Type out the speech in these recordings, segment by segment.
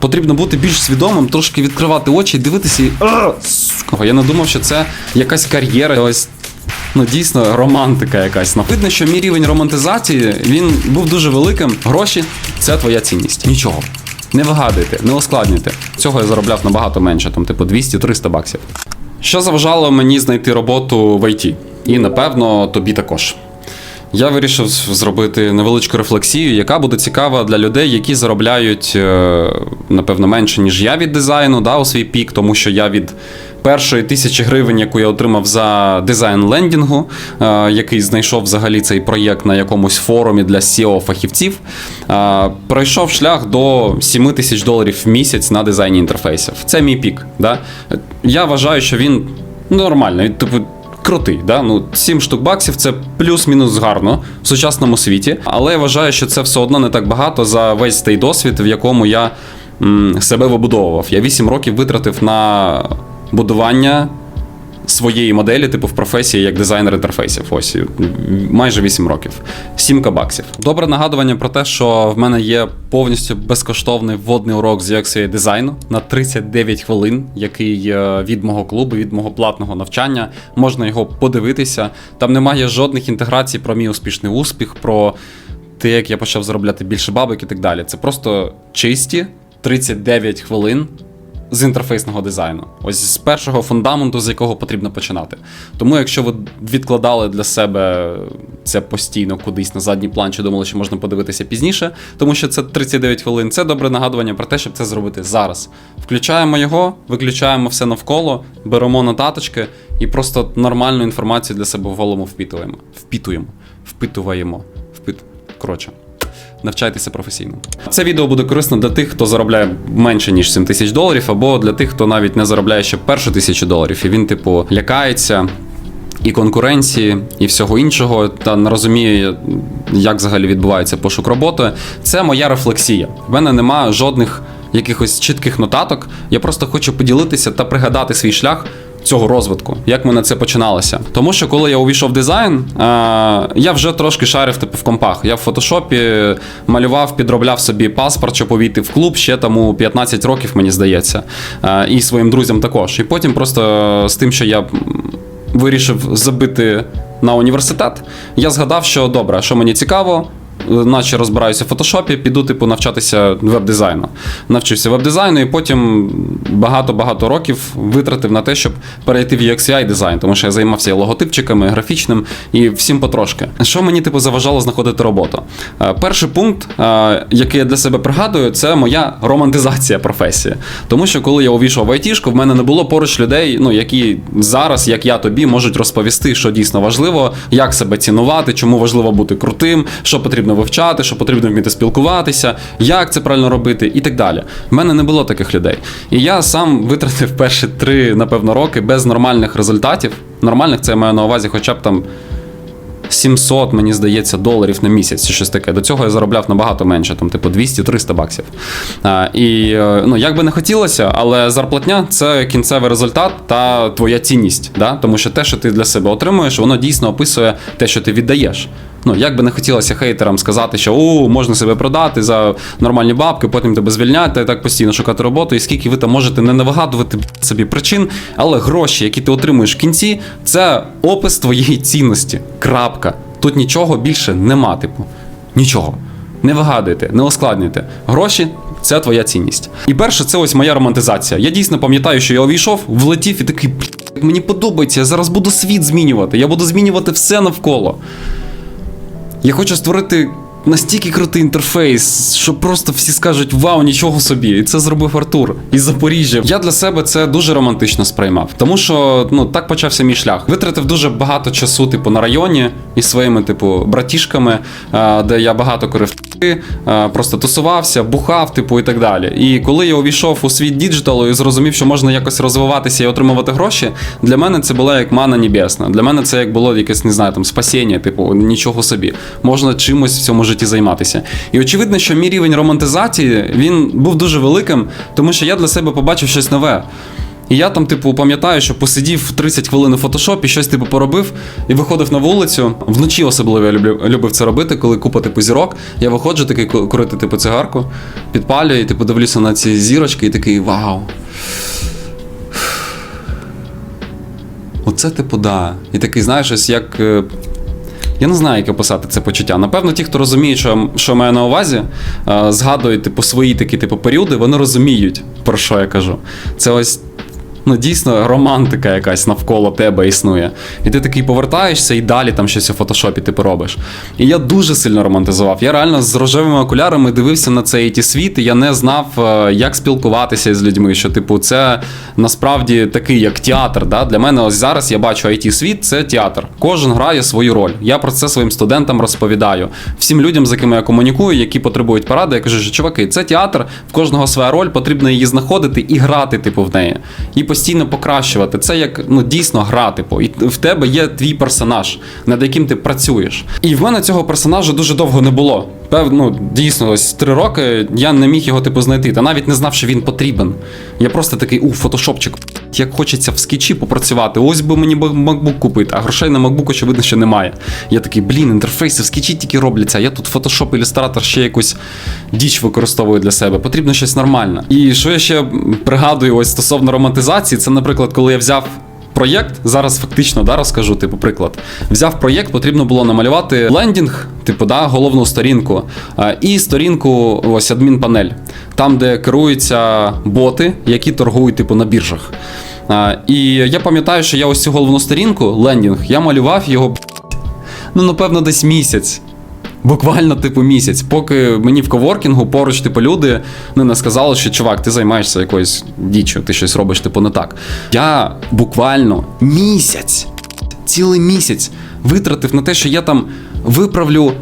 Потрібно бути більш свідомим, трошки відкривати очі і дивитися і. Сука». Я не думав, що це якась кар'єра, ось. Ну, дійсно, романтика якась. Видно, що мій рівень романтизації він був дуже великим. Гроші це твоя цінність. Нічого. Не вигадуйте, не ускладнюйте. Цього я заробляв набагато менше, там, типу, 200-300 баксів. Що заважало мені знайти роботу в ІТ? І напевно тобі також. Я вирішив зробити невеличку рефлексію, яка буде цікава для людей, які заробляють, е, напевно, менше, ніж я від дизайну, да, у свій пік, тому що я від першої тисячі гривень, яку я отримав за дизайн лендінгу, е, який знайшов взагалі цей проєкт на якомусь форумі для SEO-фахівців, е, пройшов шлях до 7 тисяч доларів в місяць на дизайні інтерфейсів. Це мій пік. Да? Я вважаю, що він нормальний. Типу, крутий. Да? Ну, 7 штук баксів це плюс-мінус гарно в сучасному світі. Але я вважаю, що це все одно не так багато за весь той досвід, в якому я м, себе вибудовував. Я 8 років витратив на будування. Своєї моделі, типу в професії як дизайнер інтерфейсів. Ось майже 8 років. 7 баксів. Добре нагадування про те, що в мене є повністю безкоштовний вводний урок з UX дизайну на 39 хвилин, який е, від мого клубу, від мого платного навчання. Можна його подивитися. Там немає жодних інтеграцій про мій успішний успіх, про те, як я почав заробляти більше бабок і так далі. Це просто чисті 39 хвилин з інтерфейсного дизайну. Ось з першого фундаменту, з якого потрібно починати. Тому, якщо ви відкладали для себе це постійно кудись на задній план, чи думали, що можна подивитися пізніше, тому що це 39 хвилин, це добре нагадування про те, щоб це зробити зараз. Включаємо його, виключаємо все навколо, беремо нотаточки і просто нормальну інформацію для себе в голову впітуємо. Впітуємо, впитуваємо, впит... Коротше. Навчайтеся професійно. Це відео буде корисно для тих, хто заробляє менше ніж 7 тисяч доларів, або для тих, хто навіть не заробляє ще першу тисячу доларів, і він, типу, лякається. І конкуренції, і всього іншого, та не розуміє, як взагалі відбувається пошук роботи. Це моя рефлексія. В мене нема жодних якихось чітких нотаток. Я просто хочу поділитися та пригадати свій шлях цього розвитку, як мене це починалося. Тому що коли я увійшов в дизайн, е, я вже трошки шарив типу в компах. Я в фотошопі малював, підробляв собі паспорт, щоб увійти в клуб ще тому 15 років, мені здається, Е, і своїм друзям також. І потім просто з тим, що я вирішив забити на університет, я згадав, що добре, що мені цікаво. Наче розбираюся в фотошопі, піду, типу, навчатися веб-дизайну. Навчився веб-дизайну і потім багато-багато років витратив на те, щоб перейти в UX дизайн, тому що я займався і логотипчиками, і графічним і всім потрошки. Що мені типу заважало знаходити роботу? Е, Перший пункт, е, який я для себе пригадую, це моя романтизація професії. Тому що коли я увійшов в айтішку, в мене не було поруч людей, ну які зараз, як я тобі, можуть розповісти, що дійсно важливо, як себе цінувати, чому важливо бути крутим, що потрібно вивчати, що потрібно вміти спілкуватися, як це правильно робити, і так далі. В мене не було таких людей. І я сам витратив перші три, напевно, роки без нормальних результатів. Нормальних це я маю на увазі, хоча б там. 700, мені здається, доларів на місяць чи щось таке. До цього я заробляв набагато менше, там, типу 200-300 баксів. А, і е, ну, як би не хотілося, але зарплатня це кінцевий результат та твоя цінність. Да? Тому що те, що ти для себе отримуєш, воно дійсно описує те, що ти віддаєш. Ну, як би не хотілося хейтерам сказати, що о, можна себе продати за нормальні бабки, потім тебе звільнять, та так постійно шукати роботу, і скільки ви там можете не навигадувати собі причин, але гроші, які ти отримуєш в кінці, це опис твоєї цінності. Крапка. Тут нічого більше нема, типу. Нічого. Не вигадуйте, не ускладнюйте. Гроші це твоя цінність. І перше, це ось моя романтизація. Я дійсно пам'ятаю, що я увійшов, влетів і такий, «Блін, мені подобається, я зараз буду світ змінювати, я буду змінювати все навколо. Я хочу створити настільки крутий інтерфейс, що просто всі скажуть вау, нічого собі. І це зробив Артур із Запоріжжя. Я для себе це дуже романтично сприймав, тому що ну так почався мій шлях. Витратив дуже багато часу, типу, на районі із своїми, типу, братішками, де я багато курив е, просто тусувався, бухав, типу, і так далі. І коли я увійшов у світ діджиталу і зрозумів, що можна якось розвиватися і отримувати гроші, для мене це була як мана небесна. Для мене це як було якесь, не знаю, там спасіння, типу, нічого собі. Можна чимось в цьому житті займатися. І очевидно, що мій рівень романтизації він був дуже великим, тому що я для себе побачив щось нове. І я там, типу, пам'ятаю, що посидів 30 хвилин у фотошопі, щось типу поробив і виходив на вулицю. Вночі особливо я люблю, любив це робити, коли купа типу зірок. Я виходжу такий ку- курити типу цигарку, підпалюю і типу дивлюся на ці зірочки і такий вау. Оце типу да. І такий, знаєш, ось як. Я не знаю, як описати це почуття. Напевно, ті, хто розуміє, що, що маю на увазі, е, згадують типу, свої такі типу, періоди, вони розуміють, про що я кажу. Це ось. Ну, дійсно, романтика якась навколо тебе існує. І ти такий повертаєшся і далі там щось у фотошопі типу робиш. І я дуже сильно романтизував. Я реально з рожевими окулярами дивився на цей it світ, і я не знав, е, як спілкуватися з людьми. Що, типу, це насправді такий, як театр. Да? Для мене ось зараз я бачу it світ це театр. Кожен грає свою роль. Я про це своїм студентам розповідаю. Всім людям, з якими я комунікую, які потребують поради, я кажу, що чуваки, це театр, в кожного своя роль, потрібно її знаходити і грати, типу, в неї. І постійно покращувати. Це як ну дійсно гра, типу. І в тебе є твій персонаж, над яким ти працюєш. І в мене цього персонажа дуже довго не було. Певно, ну, дійсно, ось три роки я не міг його типу знайти, та навіть не знав, що він потрібен. Я просто такий, у, фотошопчик. Як хочеться в скетчі попрацювати, ось би мені MacBook купити, а грошей на MacBook, очевидно, що немає. Я такий, блін, інтерфейси в скетчі тільки робляться, я тут Photoshop ілюстратор ще якусь діч використовую для себе. Потрібно щось нормальне. І що я ще пригадую ось стосовно романтизації, це, наприклад, коли я взяв. Проєкт зараз фактично да, розкажу, типу, приклад. Взяв проєкт, потрібно було намалювати лендінг, типу, да, головну сторінку, і сторінку, ось адмінпанель, там, де керуються боти, які торгують, типу, на біржах. І я пам'ятаю, що я ось цю головну сторінку, лендінг, я малював його, ну, напевно, десь місяць. Буквально, типу, місяць, поки мені в коворкінгу поруч, типу, люди ну, не сказали, що чувак, ти займаєшся якоюсь діччю, ти щось робиш, типу, не так. Я буквально місяць, цілий місяць витратив на те, що я там виправлю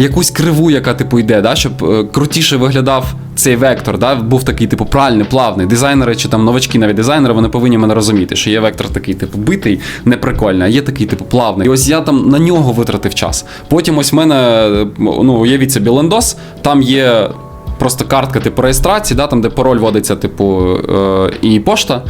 якусь криву, яка типу йде, да, щоб е, крутіше виглядав цей вектор, да, був такий, типу, правильний, плавний. Дизайнери чи там новачки, навіть дизайнери, вони повинні мене розуміти, що є вектор такий, типу, битий, неприкольний, а є такий, типу, плавний. І ось я там на нього витратив час. Потім ось в мене, е, ну, уявіть собі, лендос, там є. Просто картка типу реєстрації, да, там де пароль вводиться, типу, е, і пошта.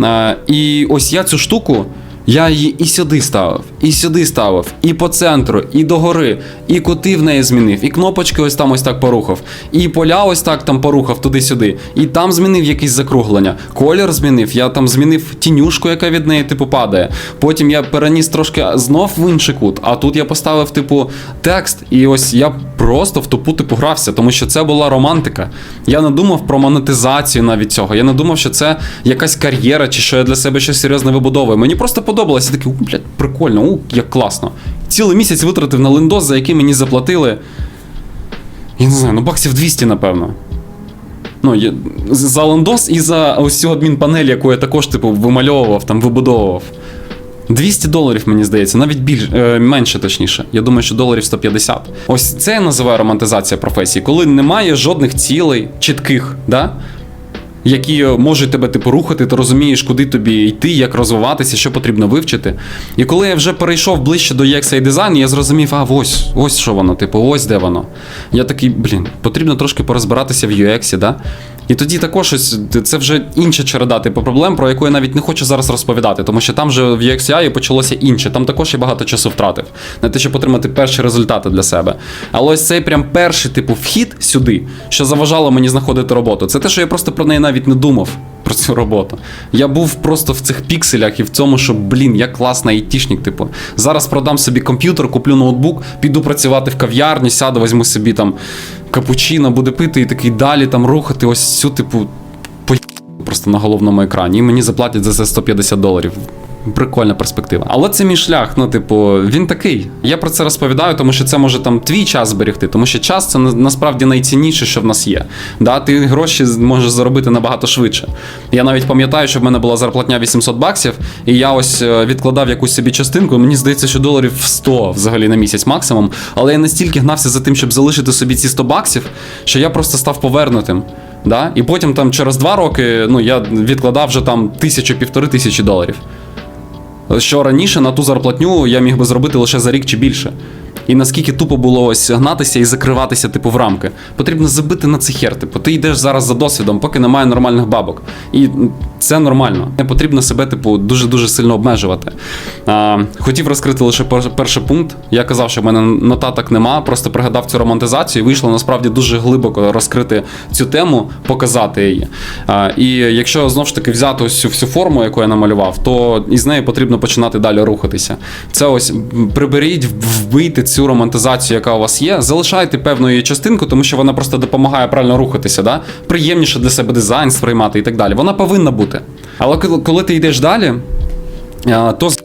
Е, і ось я цю штуку. Я її і сюди ставив, і сюди ставив, і по центру, і догори, і кути в неї змінив, і кнопочки ось там ось так порухав, і поля ось так там порухав туди-сюди, і там змінив якісь закруглення. Колір змінив, я там змінив тінюшку, яка від неї типу падає. Потім я переніс трошки знов в інший кут, а тут я поставив, типу, текст, і ось я просто в тупу типу грався, тому що це була романтика. Я не думав про монетизацію навіть цього. Я не думав, що це якась кар'єра, чи що я для себе щось серйозне вибудовую. Мені просто подобалося. Я такий, блядь, прикольно, у, як класно. Цілий місяць витратив на лендос, за який мені заплатили. Я не знаю, ну баксів 200, напевно. Ну, за лендос і за ось цю адмінпанель, яку я також, типу, вимальовував, там, вибудовував. 200 доларів, мені здається, навіть більш е, менше, точніше. Я думаю, що доларів 150. Ось це я називаю романтизація професії, коли немає жодних цілей чітких, да? Які можуть тебе типу рухати, ти розумієш, куди тобі йти, як розвиватися, що потрібно вивчити. І коли я вже перейшов ближче до UX і дизайну, я зрозумів, а ось, ось що воно, типу, ось де воно. Я такий, блін, потрібно трошки порозбиратися в UX, да? І тоді також ось це вже інша череда типу проблем, про яку я навіть не хочу зараз розповідати, тому що там вже в UX почалося інше. Там також я багато часу втратив на те, щоб отримати перші результати для себе. Але ось цей прям перший типу вхід сюди, що заважало мені знаходити роботу. Це те, що я просто про неї навіть не думав. Про цю роботу. Я був просто в цих пікселях і в цьому, що, блін, я класний айтішник. Типу, зараз продам собі комп'ютер, куплю ноутбук, піду працювати в кав'ярні, сяду, візьму собі там капучино, буду пити і такий далі там рухати ось цю, типу, по просто на головному екрані. І мені заплатять за це 150 доларів. Прикольна перспектива. Але це мій шлях, ну, типу, він такий. Я про це розповідаю, тому що це може там твій час зберегти, тому що час це насправді найцінніше, що в нас є. Да, ти гроші можеш заробити набагато швидше. Я навіть пам'ятаю, що в мене була зарплатня 800 баксів, і я ось е, відкладав якусь собі частинку. Мені здається, що доларів 100 взагалі на місяць максимум. Але я настільки гнався за тим, щоб залишити собі ці 100 баксів, що я просто став повернутим. Да? І потім там через два роки ну, я відкладав вже там тисячу-півтори тисячі доларів. Що раніше на ту зарплатню я міг би зробити лише за рік чи більше. І наскільки тупо було ось гнатися і закриватися, типу, в рамки. Потрібно забити на це хер. Типу, ти йдеш зараз за досвідом, поки немає нормальних бабок. І Це нормально. Не потрібно себе, типу, дуже-дуже сильно обмежувати. А, хотів розкрити лише перший пункт. Я казав, що в мене нотаток нема, просто пригадав цю романтизацію і вийшло насправді дуже глибоко розкрити цю тему, показати її. А, і якщо знов ж таки взяти ось цю всю форму, яку я намалював, то із неї потрібно починати далі рухатися. Це ось приберіть, вбийте цю романтизацію, яка у вас є, залишайте певну її частинку, тому що вона просто допомагає правильно рухатися. Да? Приємніше для себе дизайн сприймати і так далі. Вона повинна бути. Але коли- ти йдеш далі, то з-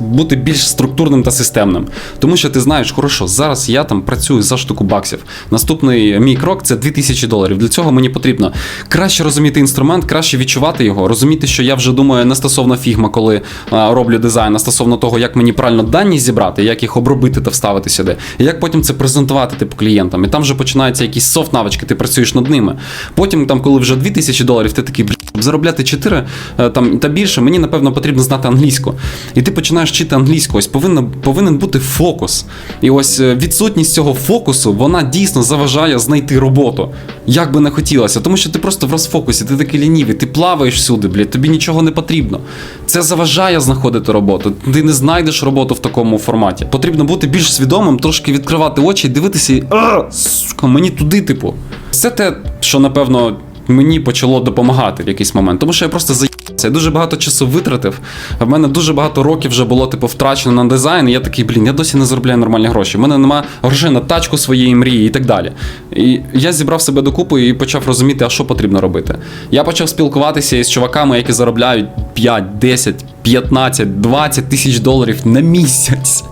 бути більш структурним та системним. Тому що ти знаєш, хорошо, зараз я там працюю за штуку баксів. Наступний мій крок це 2000 доларів. Для цього мені потрібно краще розуміти інструмент, краще відчувати його, розуміти, що я вже думаю не стосовно фігма, коли а, роблю дизайн, а стосовно того, як мені правильно дані зібрати, як їх обробити та вставити сюди, і як потім це презентувати типу клієнтам. І там вже починаються якісь софт навички, ти працюєш над ними. Потім, там, коли вже 2000 доларів, ти такий, «Блін, щоб заробляти 4 е, там, та більше, мені напевно потрібно знати англійську. І ти починаєш вчити англійську. Ось повинна, повинен бути фокус. І ось е, відсутність цього фокусу, вона дійсно заважає знайти роботу. Як би не хотілося, тому що ти просто в розфокусі, ти такий лінівий, ти плаваєш всюди, блядь, тобі нічого не потрібно. Це заважає знаходити роботу. Ти не знайдеш роботу в такому форматі. Потрібно бути більш свідомим, трошки відкривати очі і дивитися і. «А, сука, мені туди, типу. Це те, що напевно мені почало допомагати в якийсь момент. Тому що я просто заїбався. Я дуже багато часу витратив. В мене дуже багато років вже було типу втрачено на дизайн. І я такий, блін, я досі не заробляю нормальні гроші. У мене нема грошей на тачку своєї мрії і так далі. І я зібрав себе докупи і почав розуміти, а що потрібно робити. Я почав спілкуватися із чуваками, які заробляють 5, 10, 15, 20 тисяч доларів на місяць.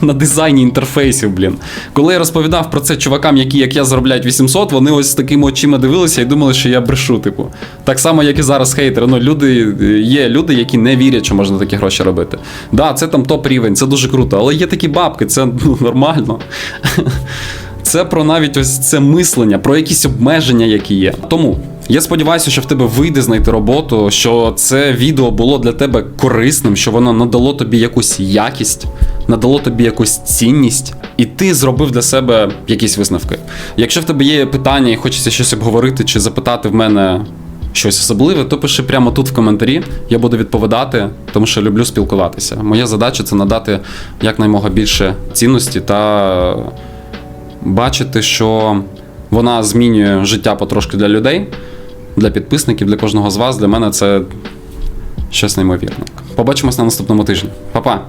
На дизайні інтерфейсів, блін. Коли я розповідав про це чувакам, які, як я, заробляють 800, вони ось такими очима дивилися і думали, що я брешу, типу. Так само, як і зараз хейтери. Ну, люди, є люди, які не вірять, що можна такі гроші робити. Да, це там топ рівень, це дуже круто, але є такі бабки, це ну, нормально. Це про навіть ось це мислення, про якісь обмеження, які є. Тому я сподіваюся, що в тебе вийде знайти роботу, що це відео було для тебе корисним, що воно надало тобі якусь якість, надало тобі якусь цінність, і ти зробив для себе якісь висновки. Якщо в тебе є питання і хочеться щось обговорити чи запитати в мене щось особливе, то пиши прямо тут в коментарі. Я буду відповідати, тому що люблю спілкуватися. Моя задача це надати якнаймога більше цінності та бачити, що вона змінює життя потрошки для людей, для підписників, для кожного з вас. Для мене це щось неймовірне. Побачимось на наступному тижні. Па-па!